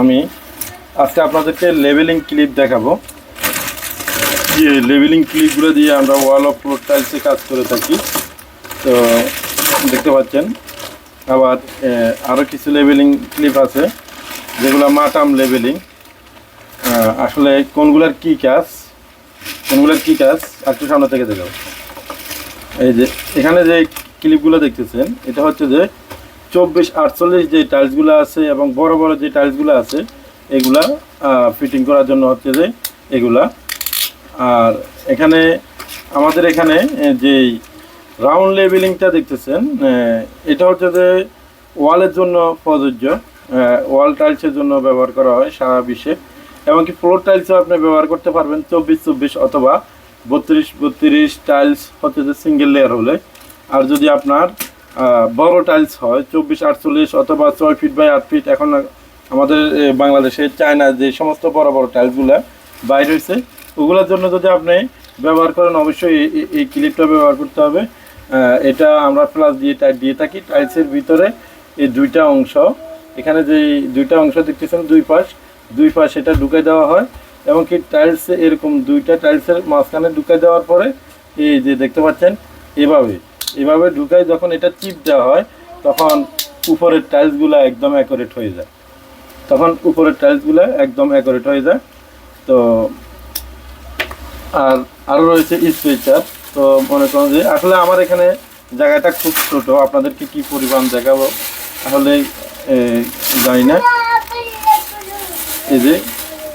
আমি আজকে আপনাদেরকে লেভেলিং ক্লিপ দেখাবো। যে লেভেলিং ক্লিপগুলো দিয়ে আমরা ওয়াল অফ ফ্লোর টাইলসে কাজ করে থাকি। তো দেখতে পাচ্ছেন, আবার আরও কিছু লেভেলিং ক্লিপ আছে, যেগুলো মাটাম লেভেলিং আসলে কোনগুলার কি কাজ, কোনগুলার কি কাজ, একটু সামনে থেকে দেখাবো। এই যে, এখানে যে ক্লিপগুলো দেখতেছেন, এটা হচ্ছে যে চব্বিশ, আটচল্লিশ যে টাইলসগুলো আছে এবং বড় বড় যে টাইলসগুলো আছে, এগুলা ফিটিং করার জন্য হচ্ছে যে এগুলা। আর এখানে আমাদের এখানে যে রাউন্ড লেভেলিংটা দেখতেছেন এটা হচ্ছে যে ওয়ালের জন্য প্রযোজ্য। ওয়াল টাইলসের জন্য ব্যবহার করা হয় সারা বিশ্বে। এমনকি ফ্লোর টাইলসও আপনি ব্যবহার করতে পারবেন চব্বিশ চব্বিশ অথবা বত্রিশ বত্রিশ টাইলস হচ্ছে যে সিঙ্গেল লেয়ার হলে। আর যদি আপনার বড় টাইলস হয়, চব্বিশ, আটচল্লিশ অথবা ছয় ফিট বাই আট ফিট এখন আমাদের বাংলাদেশে চায়না যে সমস্ত বড় বড় টাইলসগুলো বাইর হয়েছে, ওগুলোর জন্য যদি আপনি ব্যবহার করেন, অবশ্যই এই ক্লিপটা ব্যবহার করতে হবে। এটা আমরা প্লাস দিয়ে টাইট দিয়ে থাকি। টাইলসের ভিতরে এই দুইটা অংশ, এখানে যে দুইটা অংশ দেখতেছেন, দুই পাশ দুই পাশ এটা ঢুকাই দেওয়া হয় এবং কি টাইলস এরকম দুইটা টাইলসের মাঝখানে ঢুকাই দেওয়ার পরে এই যে দেখতে পাচ্ছেন, এভাবে এভাবে ঢুকাই যখন এটা চিপ দেওয়া হয়, তখন উপরের টাইলসগুলো একদম অ্যাকোরেট হয়ে যায়। তখন উপরের টাইলসগুলো একদম অ্যাকোরেট হয়ে যায়। তো আর আরও রয়েছে স্ট্রেচার তো মনে করুন যে আসলে আমার এখানে জায়গাটা খুব ছোট, আপনাদেরকে কি পরিমাণ দেখাবো? তাহলে জানি না। এই যে,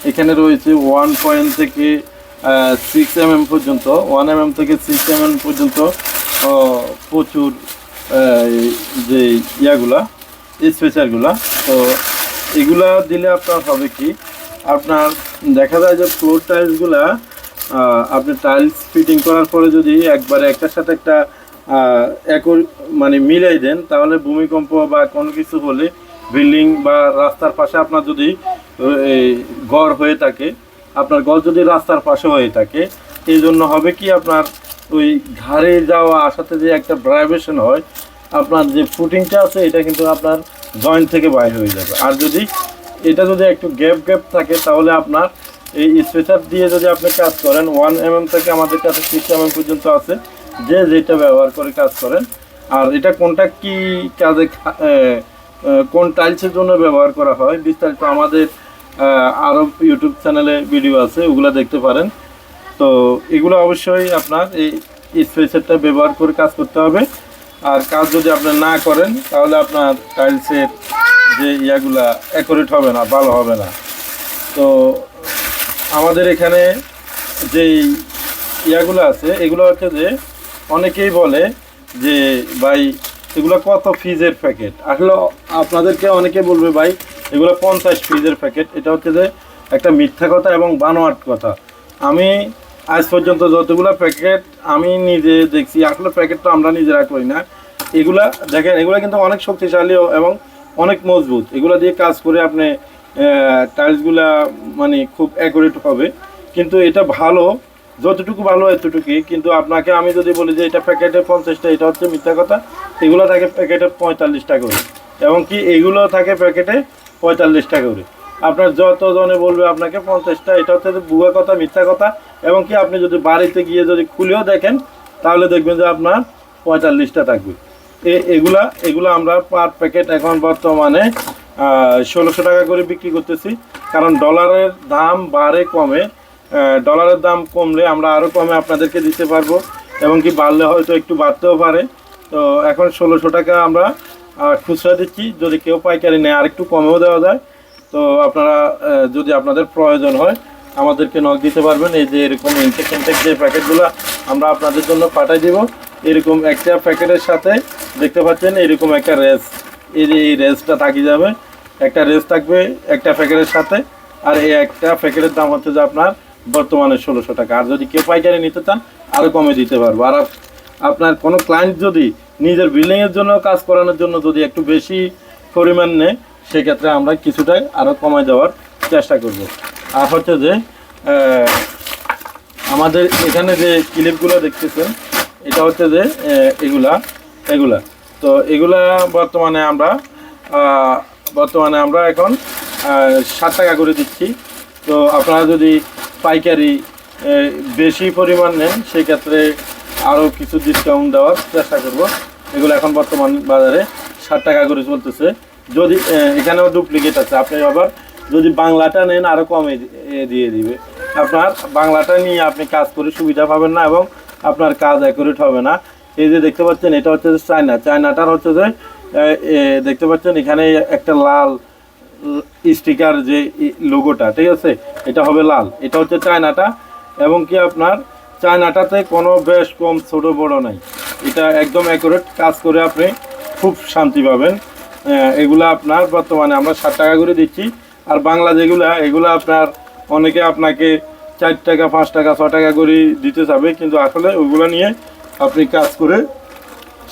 এখানে রয়েছে ওয়ান পয়েন্ট থেকে সিক্স এম এম পর্যন্ত ওয়ান এম এম থেকে সিক্স এম এম পর্যন্ত প্রচুর যে ইয়াগুলা স্পেচারগুলা তো এগুলা দিলে আপনার হবে কি, আপনার দেখা যায় যে ফ্লোর টাইলসগুলা আপনি টাইলস ফিটিং করার পরে যদি একবারে একটার সাথে একটা একর মানে মিলাই দেন, তাহলে ভূমিকম্প বা কোনো কিছু হলে বিল্ডিং বা রাস্তার পাশে আপনার যদি ঘর হয়ে থাকে, আপনার ঘর যদি রাস্তার পাশে হয়ে থাকে, এই জন্য হবে কি আপনার ওই ঘাড়ে যাওয়া আসাতে যে একটা ভাইব্রেশন হয়, আপনার যে ফুটিংটা আছে, এটা কিন্তু আপনার জয়েন্ট থেকে বাইরে হয়ে যাবে। আর যদি এটা যদি একটু গ্যাপ গ্যাপ থাকে, তাহলে আপনার এই স্পেসার দিয়ে যদি আপনি কাজ করেন ওয়ান এম এম থেকে আমাদের কাছে সিক্স এম পর্যন্ত আছে, যে যেটা ব্যবহার করে কাজ করেন। আর এটা কোনটা কি কাজে কোন টাইলসের জন্য ব্যবহার করা হয়, বিস্তারিত আমাদের আরও ইউটিউব চ্যানেলে ভিডিও আছে, ওগুলো দেখতে পারেন। তো এগুলো অবশ্যই আপনার এই স্পেসারটা ব্যবহার করে কাজ করতে হবে। আর কাজ যদি আপনি না করেন, তাহলে আপনার টাইলসের যে ইয়াগুলা অ্যাকুরেট হবে না, ভালো হবে না। তো আমাদের এখানে যেই ইয়াগুলো আছে, এগুলো হচ্ছে যে অনেকেই বলে যে, ভাই, এগুলো কত ফিজের প্যাকেট? আসলে আপনাদেরকে অনেকে বলবে, ভাই, এগুলো পঞ্চাশ ফিজের প্যাকেট। এটা হচ্ছে যে একটা মিথ্যা কথা এবং বানোয়াট কথা। আমি আজ পর্যন্ত যতগুলো প্যাকেট আমি নিজে দেখছি, আসলে প্যাকেট তো আমরা নিজেরা করি না। এগুলা দেখেন, এগুলো কিন্তু অনেক শক্তিশালী এবং অনেক মজবুত। এগুলো দিয়ে কাজ করে আপনি টাইলসগুলা মানে খুব অ্যাকুরেট হবে। কিন্তু এটা ভালো, যতটুকু ভালো এতটুকুই। কিন্তু আপনাকে আমি যদি বলি যে এটা প্যাকেটে পঞ্চাশটা, এটা হচ্ছে মিথ্যা কথা। এগুলো থাকে প্যাকেটে পঁয়তাল্লিশ টাকা করে। এবং কি এগুলো থাকে প্যাকেটে পঁয়তাল্লিশ টাকা করে। আপনার যত জনে বলবে আপনাকে পঞ্চাশটা, এটা হচ্ছে যে ভুয়া কথা, মিথ্যা কথা। এবং কি আপনি যদি বাড়িতে গিয়ে যদি খুলেও দেখেন, তাহলে দেখবেন যে আপনার পঁয়তাল্লিশটা থাকবে। এগুলা, এগুলো আমরা পার প্যাকেট এখন বর্তমানে ষোলোশো টাকা করে বিক্রি করতেছি। কারণ ডলারের দাম বাড়ে কমে ডলারের দাম কমলে আমরা আরও কমে আপনাদেরকে দিতে পারব। এবং কি বাড়লে হয়তো একটু বাড়তেও পারে। তো এখন ষোলোশো টাকা আমরা খুচরা দিচ্ছি। যদি কেউ পাইকারি নেয় আর একটু কমেও দেওয়া যায়। তো আপনারা যদি আপনাদের প্রয়োজন হয় আমাদেরকে নক দিতে পারবেন। এই যে এরকম ইনটেক যে প্যাকেটগুলো আমরা আপনাদের জন্য পাঠাই দিব, এরকম একটা প্যাকেটের সাথে দেখতে পাচ্ছেন, এরকম একটা রেস। এই যে এই রেসটা থাকি যাবে, একটা রেস থাকবে একটা প্যাকেটের সাথে, আর এই একটা প্যাকেটের দাম হচ্ছে যে আপনার বর্তমানে ষোলোশো টাকা। আর যদি কেউ পাইকারি নিতে চান আরও কমে দিতে পারব। আর আপনার কোনো ক্লায়েন্ট যদি নিজের বিল্ডিংয়ের জন্য, কাজ করানোর জন্য যদি একটু বেশি পরিমাণ নেয়, সেক্ষেত্রে আমরা কিছুটাই আরও কমায় দেওয়ার চেষ্টা করব। আর হচ্ছে যে আমাদের এখানে যে ক্লিপগুলো দেখতেছেন, এটা হচ্ছে যে এগুলা এগুলা। তো এগুলা বর্তমানে আমরা বর্তমানে আমরা এখন ষাট টাকা করে দিচ্ছি। তো আপনারা যদি পাইকারি বেশি পরিমাণ নেন, সেক্ষেত্রে আরও কিছু ডিসকাউন্ট দেওয়ার চেষ্টা করব। এগুলো এখন বর্তমান বাজারে ষাট টাকা করে চলতেছে। যদি এখানেও ডুপ্লিকেট আছে। আপনি আবার যদি বাংলাটা নেন আরও কমে দিয়ে দিবে। আপনার বাংলাটা নিয়ে আপনি কাজ করে সুবিধা পাবেন না এবং আপনার কাজ অ্যাকুরেট হবে না। এই যে দেখতে পাচ্ছেন, এটা হচ্ছে যে চায়না। চায়নাটার হচ্ছে যে দেখতে পাচ্ছেন, এখানে একটা লাল স্টিকার যে লোগোটা, ঠিক আছে? এটা হবে লাল। এটা হচ্ছে চায়নাটা। এবং কি আপনার, চায়নাটাতে কোনো বেশ কম, ছোট, বড় নাই। এটা একদম অ্যাকুরেট কাজ করে আপনি খুব শান্তি পাবেন। এগুলা আপনার বর্তমানে আমরা ষাট টাকা করে দিচ্ছি। আর বাংলা যেগুলা, এগুলো আপনার অনেকে আপনাকে চার টাকা, পাঁচ টাকা, ছ টাকা করে দিতে চাবে কিন্তু আসলে ওইগুলো নিয়ে আপনি কাজ করে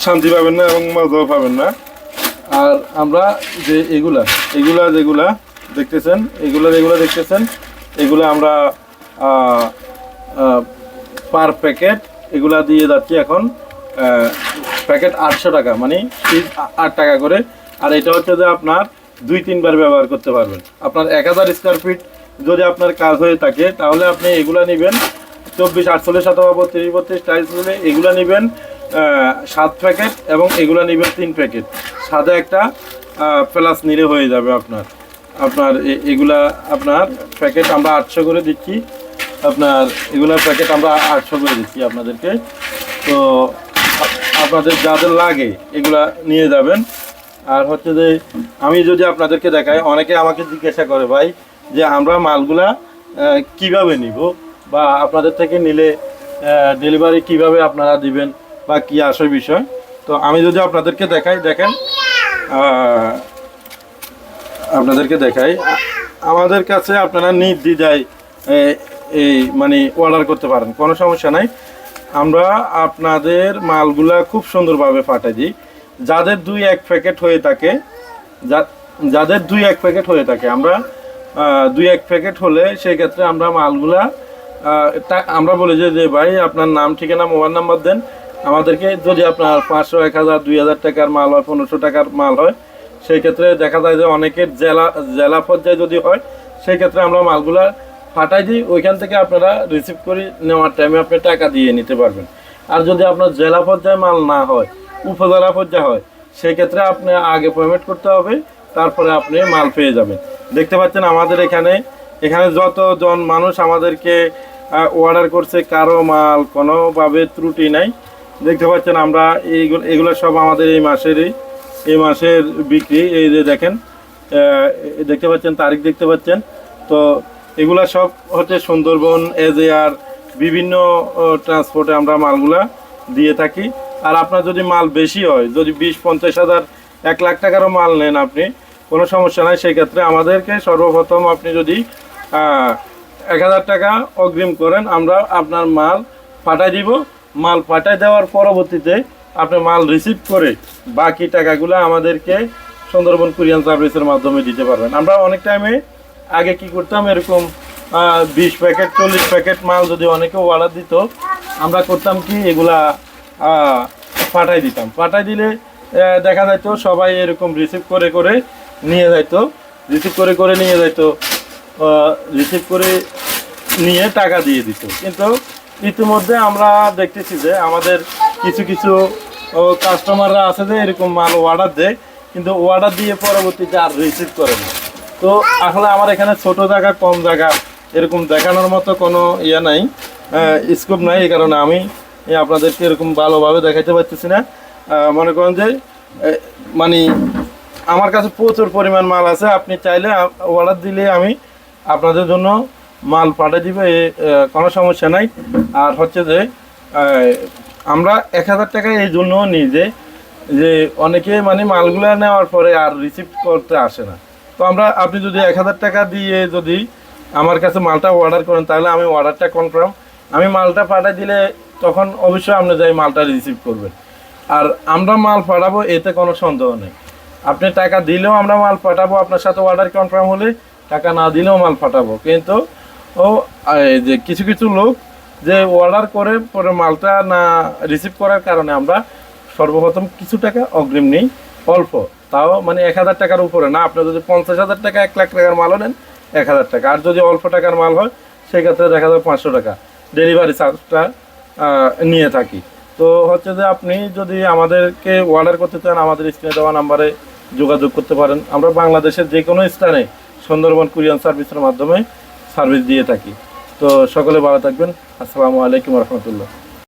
শান্তি পাবেন না এবং মজাও পাবেন না। আর আমরা যে এগুলা এগুলা যেগুলা দেখতেছেন, এগুলা যেগুলো দেখতেছেন, এগুলো আমরা পার প্যাকেট এগুলা দিয়ে যাচ্ছি এখন প্যাকেট আটশো টাকা মানে আট টাকা করে। আর এটা হচ্ছে যে আপনার দুই তিনবার ব্যবহার করতে পারবেন। আপনার এক হাজার স্কোয়ার ফিট যদি আপনার কাজ হয়ে থাকে, তাহলে আপনি এগুলা নেবেন চব্বিশ, আটচল্লিশ অথবা বত্রিশ বত্রিশ টাইলস হলে এগুলো নেবেন সাত প্যাকেট এবং এগুলো নেবেন তিন প্যাকেট সাদা একটা প্লাস নিলে হয়ে যাবে আপনার। আপনার এগুলা আপনার প্যাকেট আমরা আটশো করে দিচ্ছি। আপনার এগুলার প্যাকেট আমরা আটশো করে দিচ্ছি আপনাদেরকে। তো আপনাদের যাদের লাগে, এগুলা নিয়ে যাবেন। আর হচ্ছে যে আমি যদি আপনাদেরকে দেখাই, অনেকে আমাকে জিজ্ঞাসা করে, ভাই, যে আমরা মালগুলা কীভাবে নিব? বা আপনাদের থেকে নিলে ডেলিভারি কীভাবে আপনারা দিবেন? বা কি আসল বিষয়? তো আমি যদি আপনাদেরকে দেখাই, দেখেন আপনাদেরকে দেখাই, আমাদের কাছে আপনারা নির্দ্বিধায় এই মানে অর্ডার করতে পারেন, কোনো সমস্যা নাই। আমরা আপনাদের মালগুলা খুব সুন্দরভাবে পাঠাই দিই। যাদের দুই এক প্যাকেট হয়ে থাকে যাদের দুই এক প্যাকেট হয়ে থাকে, আমরা দুই এক প্যাকেট হলে সেই ক্ষেত্রে আমরা মালগুলা আমরা বলি যে ভাই আপনার নাম, ঠিকানা, মোবাইল নাম্বার দেন। আমাদেরকে যদি আপনার পাঁচশো, এক হাজার, দুই হাজার টাকার মাল হয়, পনেরোশো টাকার মাল হয় সেই ক্ষেত্রে দেখা যায় যে অনেকের জেলা জেলা পর্যায়ে যদি হয় সেই ক্ষেত্রে আমরা মালগুলা ফাটাই দিই। ওইখান থেকে আপনারা রিসিভ করে নেওয়ার টাইমে আপনি টাকা দিয়ে নিতে পারবেন। আর যদি আপনার জেলা পর্যায়ে মাল না হয় উপজেলা পর্যায়ে হয়। সেই ক্ষেত্রে আপনি আগে পেমেন্ট করতে হবে, তারপরে আপনি মাল পেয়ে যাবেন। দেখতে পাচ্ছেন আমাদের এখানে এখানে যতজন মানুষ আমাদেরকে অর্ডার করছে, কারও মাল কোনোভাবে ত্রুটি নাই। দেখতে পাচ্ছেন আমরা এইগুলো, এগুলো সব আমাদের এই মাসেরই, এই মাসের বিক্রি, এই যে দেখেন দেখতে পাচ্ছেন, তারিখ দেখতে পাচ্ছেন। তো এগুলা সব হচ্ছে সুন্দরবন, এজেআর, বিভিন্ন ট্রান্সপোর্টে আমরা মালগুলা দিয়ে থাকি। আর আপনার যদি মাল বেশি হয়, যদি বিশ, পঞ্চাশ হাজার, এক লাখ টাকারও মাল নেন আপনি, কোনো সমস্যা নাই। সেই ক্ষেত্রে আমাদেরকে সর্বপ্রথম আপনি যদি এক হাজার টাকা অগ্রিম করেন, আমরা আপনার মাল পাঠাই দিব। মাল পাঠাই দেওয়ার পরবর্তীতে আপনি মাল রিসিভ করে বাকি টাকাগুলো আমাদেরকে সুন্দরবন কুরিয়ান সার্ভিসের মাধ্যমে দিতে পারবেন। আমরা অনেক টাইমে আগে কি করতাম, এরকম বিশ প্যাকেট, চল্লিশ প্যাকেট মাল যদি অনেকে অর্ডার দিত, আমরা করতাম কি, এগুলা পাঠাই দিতাম। পাঠাই দিলে দেখা যাইতো সবাই এরকম রিসিভ করে করে নিয়ে যাইতো। রিসিভ করে করে নিয়ে যাইতো। রিসিভ করে নিয়ে টাকা দিয়ে দিত। কিন্তু ইতিমধ্যে আমরা দেখতেছি যে আমাদের কিছু কিছু কাস্টমাররা আছে যে এরকম মাল অর্ডার দেয়, কিন্তু অর্ডার দিয়ে পরবর্তীতে আর রিসিভ করে না। তো আসলে আমার এখানে ছোট জায়গা, কম জায়গা এরকম দেখানোর মতো কোনো ইয়ে নাই স্কোপ নাই, এই কারণে আমি আপনাদেরকে এরকম ভালোভাবে দেখাইতে পারতেছি না। মনে করেন যে মানে আমার কাছে প্রচুর পরিমাণ মাল আছে। আপনি চাইলে অর্ডার দিলে আমি আপনাদের জন্য মাল পাঠিয়ে দিব কোনো সমস্যা নাই। আর হচ্ছে যে আমরা এক হাজার টাকা এই জন্য নিই যে যে অনেকে মানে মালগুলো নেওয়ার পরে আর রিসিভ করতে আসে না। তো আমরা, আপনি যদি এক হাজার টাকা দিয়ে যদি আমার কাছে মালটা অর্ডার করেন, তাহলে আমি অর্ডারটা কনফার্ম আমি মালটা পাঠিয়ে দিলে তখন অবশ্যই আপনি যাই মালটা রিসিভ করবেন। আর আমরা মাল পাঠাবো, এতে কোনো সন্দেহ নেই। আপনি টাকা দিলেও আমরা মাল পাঠাবো, আপনার সাথে অর্ডার কনফার্ম হলে টাকা না দিলেও মাল পাঠাবো। কিন্তু ও যে কিছু কিছু লোক যে অর্ডার করে, পরে মালটা না রিসিভ করার কারণে আমরা সর্বপ্রথম কিছু টাকা অগ্রিম নিই, অল্প। তাও মানে এক হাজার টাকার উপরে না, আপনি যদি পঞ্চাশ হাজার টাকা, এক লাখ টাকার মালও নেন, এক হাজার টাকা। আর যদি অল্প টাকার মাল হয়, সেক্ষেত্রে দেখা যাবে পাঁচশো টাকা। ডেলিভারি চার্জটা নিয়ে থাকি। তো হচ্ছে যে আপনি যদি আমাদেরকে অর্ডার করতে চান, আমাদের স্ক্রিনে দেওয়া নাম্বারে যোগাযোগ করতে পারেন। আমরা বাংলাদেশের যে কোনো স্থানে সুন্দরবন কুরিয়ান সার্ভিসের মাধ্যমে সার্ভিস দিয়ে থাকি। তো সকলে ভালো থাকবেন। আসসালামু আলাইকুম রহমতুল্লাহ।